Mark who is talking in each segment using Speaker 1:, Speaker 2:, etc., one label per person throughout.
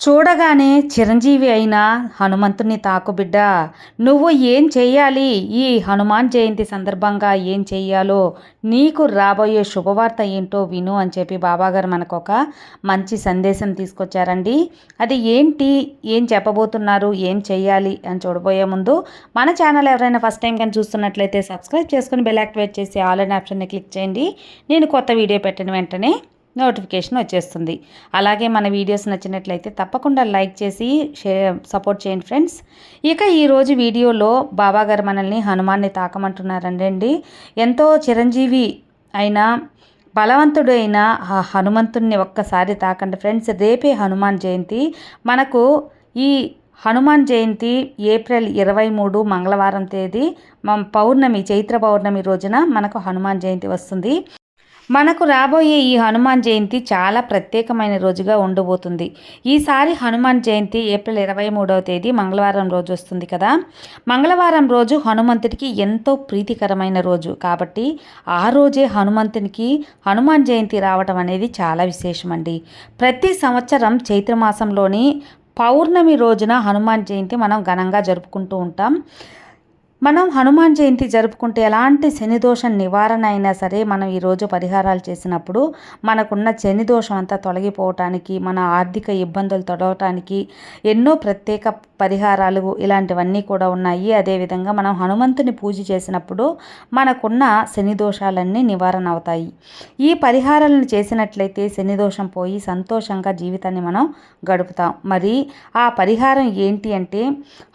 Speaker 1: చూడగానే చిరంజీవి అయిన హనుమంతుని తాకుబిడ్డ నువ్వు ఏం చెయ్యాలి? ఈ హనుమాన్ జయంతి సందర్భంగా ఏం చెయ్యాలో? నీకు రాబోయే శుభవార్త ఏంటో విను అని చెప్పి బాబాగారు మనకు ఒక మంచి సందేశం తీసుకొచ్చారండి. అది ఏంటి? ఏం చెప్పబోతున్నారు? ఏం చెయ్యాలి? అని చూడబోయే ముందు మన ఛానల్ ఎవరైనా ఫస్ట్ టైం కానీ చూస్తున్నట్లయితే సబ్స్క్రైబ్ చేసుకుని బెల్ యాక్టివేట్ చేసి ఆల్ అండ్ ఆప్షన్ని క్లిక్ చేయండి. నేను కొత్త వీడియో పెట్టిన వెంటనే నోటిఫికేషన్ వచ్చేస్తుంది. అలాగే మన వీడియోస్ నచ్చినట్లయితే తప్పకుండా లైక్ చేసి షేర్ సపోర్ట్ చేయండి ఫ్రెండ్స్. ఇక ఈరోజు వీడియోలో బాబాగారు మనల్ని హనుమాన్ని తాకమంటున్నారండి ఎంతో చిరంజీవి అయిన బలవంతుడు అయిన ఆ హనుమంతుణ్ణి ఒక్కసారి తాకండి ఫ్రెండ్స్. రేపే హనుమాన్ జయంతి. మనకు ఈ హనుమాన్ జయంతి ఏప్రిల్ ఇరవై మూడు మంగళవారం తేదీ పౌర్ణమి చైత్ర పౌర్ణమి రోజున మనకు హనుమాన్ జయంతి వస్తుంది. మనకు రాబోయే ఈ హనుమాన్ జయంతి చాలా ప్రత్యేకమైన రోజుగా ఉండబోతుంది. ఈసారి హనుమాన్ జయంతి ఏప్రిల్ ఇరవై మూడవ తేదీ మంగళవారం రోజు వస్తుంది కదా? మంగళవారం రోజు హనుమంతుడికి ఎంతో ప్రీతికరమైన రోజు. కాబట్టి ఆ రోజే హనుమంతునికి హనుమాన్ జయంతి రావడం అనేది చాలా విశేషమండి. ప్రతి సంవత్సరం చైత్రమాసంలోని పౌర్ణమి రోజున హనుమాన్ జయంతి మనం ఘనంగా జరుపుకుంటూ ఉంటాం. మనం హనుమాన్ జయంతి జరుపుకుంటే ఎలాంటి శని దోషం నివారణ అయినా సరే మనం ఈరోజు పరిహారాలు చేసినప్పుడు మనకున్న శని దోషం అంతా తొలగిపోవటానికి మన ఆర్థిక ఇబ్బందులు తొలగటానికి ఎన్నో ప్రత్యేక పరిహారాలు ఇలాంటివన్నీ కూడా ఉన్నాయి. అదేవిధంగా మనం హనుమంతుని పూజ చేసినప్పుడు మనకున్న శని దోషాలన్నీ నివారణ అవుతాయి. ఈ పరిహారాలను చేసినట్లయితే శని దోషం పోయి సంతోషంగా జీవితాన్ని మనం గడుపుతాం. మరి ఆ పరిహారం ఏంటి అంటే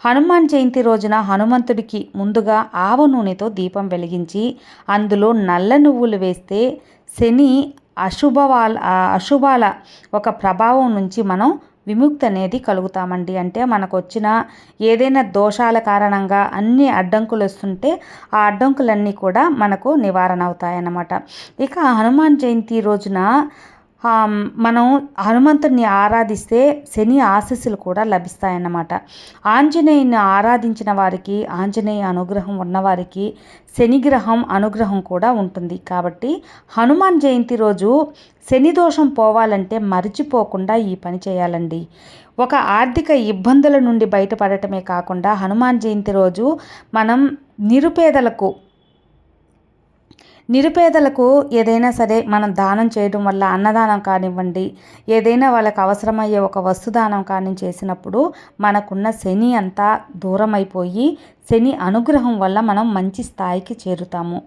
Speaker 1: హనుమాన్ జయంతి రోజున హనుమంతుడికి ముందుగా ఆవ నూనెతో దీపం వెలిగించి అందులో నల్ల నువ్వులు వేస్తే శని అశుభవాల అశుభాల ఒక ప్రభావం నుంచి మనం విముక్తి అనేది కలుగుతామండి. అంటే మనకు వచ్చిన ఏదైనా దోషాల కారణంగా అన్ని అడ్డంకులు వస్తుంటే ఆ అడ్డంకులన్నీ కూడా మనకు నివారణ అవుతాయన్నమాట ఇక హనుమాన్ జయంతి రోజున మనం హనుమంతుడిని ఆరాధిస్తే శని ఆశీస్సులు కూడా లభిస్తాయన్నమాట. ఆంజనేయుని ఆరాధించిన వారికి ఆంజనేయ అనుగ్రహం ఉన్నవారికి శనిగ్రహం అనుగ్రహం కూడా ఉంటుంది. కాబట్టి హనుమాన్ జయంతి రోజు శని దోషం పోవాలంటే మరిచిపోకుండా ఈ పని చేయాలండి. ఒక ఆర్థిక ఇబ్బందుల నుండి బయటపడటమే కాకుండా హనుమాన్ జయంతి రోజు మనం నిరుపేదలకు నిరుపేదలకు ఏదైనా సరే మనం దానం చేయడం వల్ల అన్నదానం కానివ్వండి ఏదైనా వాళ్ళకి అవసరమయ్యే ఒక వస్తుదానం కానీ చేసినప్పుడు మనకున్న శని అంతా దూరం అయిపోయి శని అనుగ్రహం వల్ల మనం మంచి స్థాయికి చేరుతాము.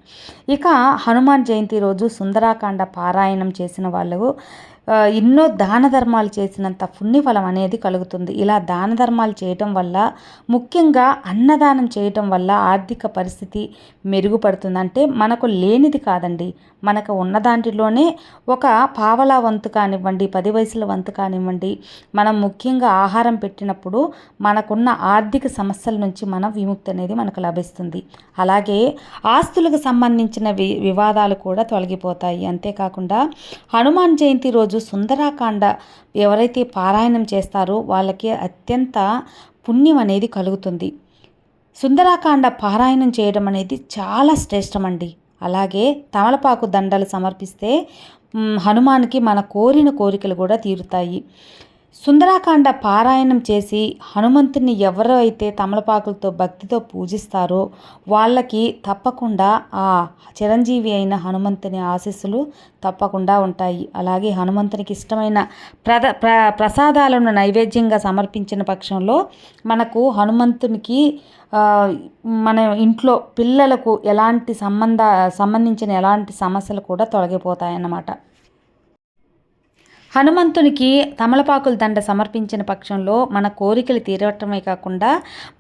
Speaker 1: ఇక హనుమాన్ జయంతి రోజు సుందరాకాండ పారాయణం చేసిన వాళ్ళు ఎన్నో దాన ధర్మాలు చేసినంత పుణ్యఫలం అనేది కలుగుతుంది. ఇలా దాన ధర్మాలు చేయటం వల్ల ముఖ్యంగా అన్నదానం చేయటం వల్ల ఆర్థిక పరిస్థితి మెరుగుపడుతుంది. అంటే మనకు లేనిది కాదండి. మనకు ఉన్న దాంట్లోనే ఒక పావలా వంతు కానివ్వండి పది వయసుల వంతు కానివ్వండి మనం ముఖ్యంగా ఆహారం పెట్టినప్పుడు మనకున్న ఆర్థిక సమస్యల నుంచి మనం విముక్తి అనేది మనకు లభిస్తుంది. అలాగే ఆస్తులకు సంబంధించిన వి వివాదాలు కూడా తొలగిపోతాయి. అంతేకాకుండా హనుమాన్ జయంతి రోజు సుందరాకాండ ఎవరైతే పారాయణం చేస్తారో వాళ్ళకి అత్యంత పుణ్యం అనేది కలుగుతుంది. సుందరాకాండ పారాయణం చేయడం అనేది చాలా శ్రేష్టమండి. అలాగే తమలపాకు దండలు సమర్పిస్తే హనుమాన్కి మన కోరిన కోరికలు కూడా తీరుతాయి. సుందరాకాండ పారాయణం చేసి హనుమంతుని ఎవరు అయితే తమలపాకులతో భక్తితో పూజిస్తారో వాళ్ళకి తప్పకుండా ఆ చిరంజీవి అయిన హనుమంతుని ఆశీస్సులు తప్పకుండా ఉంటాయి. అలాగే హనుమంతునికి ఇష్టమైన ప్రద ప్ర ప్రసాదాలను నైవేద్యంగా సమర్పించిన పక్షంలో మనకు హనుమంతునికి మన ఇంట్లో పిల్లలకు ఎలాంటి సంబంధ సంబంధించిన ఎలాంటి సమస్యలు కూడా తొలగిపోతాయన్నమాట. హనుమంతునికి తమలపాకుల దండ సమర్పించిన పక్షంలో మన కోరికలు తీరటమే కాకుండా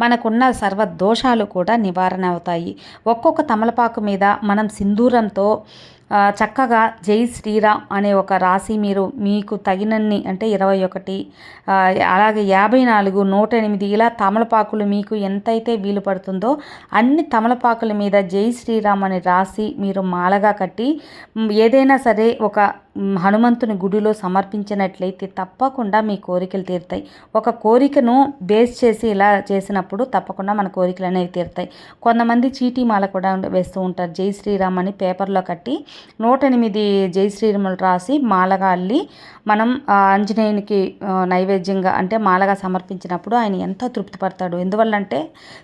Speaker 1: మనకున్న సర్వ దోషాలు కూడా నివారణ అవుతాయి. ఒక్కొక్క తమలపాకు మీద మనం సింధూరంతో చక్కగా జై శ్రీరామ్ అనే ఒక రాశి మీరు మీకు తగినన్ని అంటే ఇరవై ఒకటి అలాగే యాభై నాలుగు నూట ఎనిమిది ఇలా తమలపాకులు మీకు ఎంతైతే వీలు పడుతుందో అన్ని తమలపాకుల మీద జై శ్రీరామ్ అని రాసి మీరు మాలగా కట్టి ఏదైనా సరే ఒక హనుమంతుని గుడిలో సమర్పించినట్లయితే తప్పకుండా మీ కోరికలు తీరుతాయి. ఒక కోరికను బేస్ చేసి ఇలా చేసినప్పుడు తప్పకుండా మన కోరికలు అనేవి తీరుతాయి. కొంతమంది చీటీ మాల కూడా వేస్తూ ఉంటారు. జై శ్రీరామ్ అని పేపర్లో కట్టి నూట ఎనిమిది జై శ్రీరాములు రాసి మాలగా అల్లి మనం ఆంజనేయునికి నైవేద్యంగా అంటే మాలగా సమర్పించినప్పుడు ఆయన ఎంతో తృప్తి పడతాడు. ఎందువల్లంటే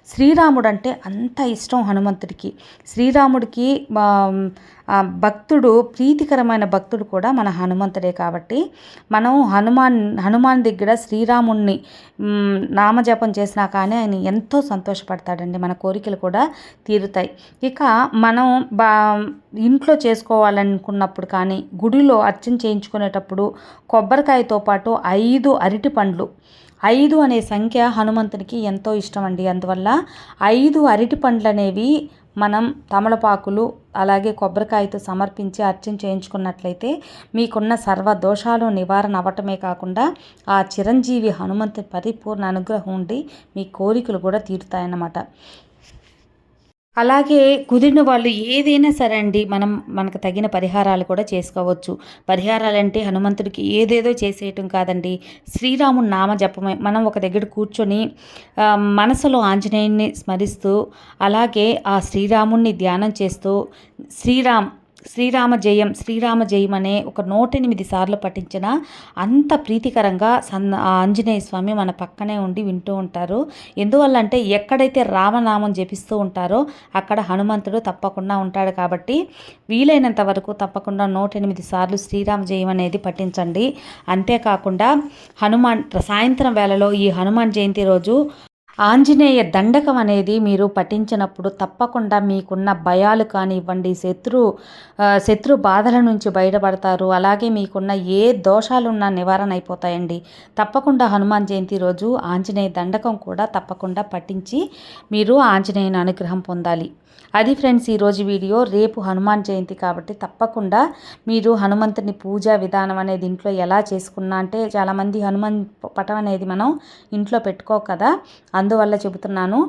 Speaker 1: శ్రీరాముడు అంటే అంత ఇష్టం హనుమంతుడికి. శ్రీరాముడికి భక్తుడు ప్రీతికరమైన భక్తుడు కూడా మన హనుమంతుడే కాబట్టి మనం హనుమాన్ హనుమాన్ దగ్గర శ్రీరాముణ్ణి నామజపం చేసినా కానీ ఆయన ఎంతో సంతోషపడతాడండి. మన కోరికలు కూడా తీరుతాయి. ఇక మనం బా ఇంట్లో చేసుకోవాలనుకున్నప్పుడు కానీ గుడిలో అర్చన చేయించుకునేటప్పుడు కొబ్బరికాయతో పాటు ఐదు అరటి పండ్లు. ఐదు అనే సంఖ్య హనుమంతునికి ఎంతో ఇష్టం అండి అందువల్ల ఐదు అరటి పండ్లు అనేవి మనం తమలపాకులు అలాగే కొబ్బరికాయతో సమర్పించి అర్చన చేయించుకున్నట్లయితే మీకున్న సర్వ దోషాలు నివారణ అవ్వటమే కాకుండా ఆ చిరంజీవి హనుమంతు పరిపూర్ణ అనుగ్రహం ఉండి మీ కోరికలు కూడా తీరుతాయన్నమాట. అలాగే కుదిరిన వాళ్ళు ఏదైనా సరే అండి మనం మనకు తగిన పరిహారాలు కూడా చేసుకోవచ్చు. పరిహారాలంటే హనుమంతుడికి ఏదేదో చేసేయటం కాదండి. శ్రీరాముని నామ జపమే. మనం ఒక దగ్గర కూర్చొని మనసులో ఆంజనేయుని స్మరిస్తూ అలాగే ఆ శ్రీరాముణ్ణి ధ్యానం చేస్తూ శ్రీరామ్ శ్రీరామ జయం శ్రీరామ జయం అనే ఒక నూట ఎనిమిది సార్లు పఠించిన అంత ప్రీతికరంగా సన్ ఆంజనేయ స్వామి మన పక్కనే ఉండి వింటూ ఉంటారు. ఎందువల్ల అంటే ఎక్కడైతే రామనామం జపిస్తూ ఉంటారో అక్కడ హనుమంతుడు తప్పకుండా ఉంటాడు కాబట్టి వీలైనంత వరకు తప్పకుండా నూట ఎనిమిది సార్లు శ్రీరామ జయం అనేది పఠించండి. అంతేకాకుండా హనుమాన్ సాయంత్రం వేళలో ఈ హనుమాన్ జయంతి రోజు ఆంజనేయ దండకం అనేది మీరు పఠించినప్పుడు తప్పకుండా మీకున్న భయాలు కానివ్వండి శత్రు శత్రు బాధల నుంచి బయటపడతారు. అలాగే మీకున్న ఏ దోషాలున్నా నివారణ అయిపోతాయండి. తప్పకుండా హనుమాన్ జయంతి రోజు ఆంజనేయ దండకం కూడా తప్పకుండా పఠించి మీరు ఆంజనేయుని అనుగ్రహం పొందాలి. అది ఫ్రెండ్స్ ఈరోజు వీడియో రేపు హనుమాన్ జయంతి కాబట్టి తప్పకుండా మీరు హనుమంతుని పూజా విధానం అనేది ఇంట్లో ఎలా చేసుకున్నా అంటే చాలామంది హనుమాన్ పటం అనేది మనం ఇంట్లో పెట్టుకో కదా. అందువల్ల చెబుతున్నాను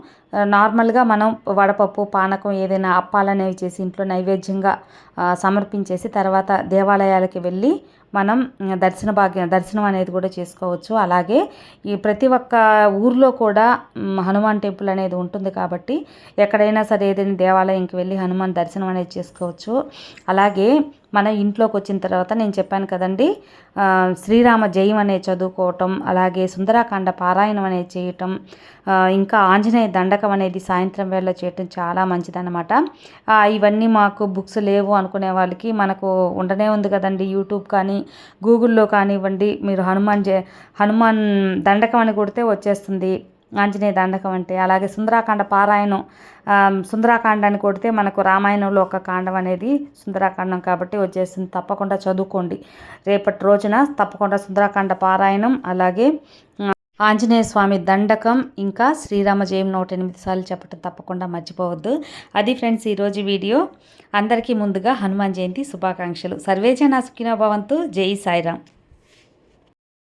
Speaker 1: నార్మల్గా మనం వడపప్పు పానకం ఏదైనా అప్పాలు అనేవి చేసి ఇంట్లో నైవేద్యంగా సమర్పించేసి తర్వాత దేవాలయాలకి వెళ్ళి మనం దర్శన భాగ్యం దర్శనం అనేది కూడా చేసుకోవచ్చు. అలాగే ఈ ప్రతి ఒక్క ఊర్లో కూడా హనుమాన్ టెంపుల్ అనేది ఉంటుంది కాబట్టి ఎక్కడైనా సరే ఏదైనా దేవాలయంకి వెళ్ళి హనుమాన్ దర్శనం అనేది చేసుకోవచ్చు. అలాగే మన ఇంట్లోకి వచ్చిన తర్వాత నేను చెప్పాను కదండి శ్రీరామ జయం అనే చదువుకోవటం అలాగే సుందరాకాండ పారాయణం అనేది చేయటం ఇంకా ఆంజనేయ దండకం అనేది సాయంత్రం వేళ చేయటం చాలా మంచిదన్నమాట. ఇవన్నీ మాకు బుక్స్ లేవు అనుకునే వాళ్ళకి మనకు ఉండనే ఉంది కదండి యూట్యూబ్ కానీ గూగుల్లో కానివ్వండి మీరు హనుమాన్ జ హనుమాన్ దండకం అని కొడితే వచ్చేస్తుంది. ఆంజనేయ దండకం అంటే. అలాగే సుందరాకాండ పారాయణం సుందరాకాండాన్ని కొడితే మనకు రామాయణంలో ఒక కాండం అనేది సుందరాకాండం కాబట్టి వచ్చేస్తుంది తప్పకుండా చదువుకోండి. రేపటి రోజున తప్పకుండా సుందరాకాండ పారాయణం అలాగే ఆంజనేయ స్వామి దండకం ఇంకా శ్రీరామ జయం నూట ఎనిమిది సార్లు చెప్పటం తప్పకుండా మర్చిపోవద్దు. అది ఫ్రెండ్స్ ఈరోజు వీడియో. అందరికీ ముందుగా హనుమాన్ జయంతి శుభాకాంక్షలు. సర్వేజన సుఖినో భవంతు. జై సాయిరామ్.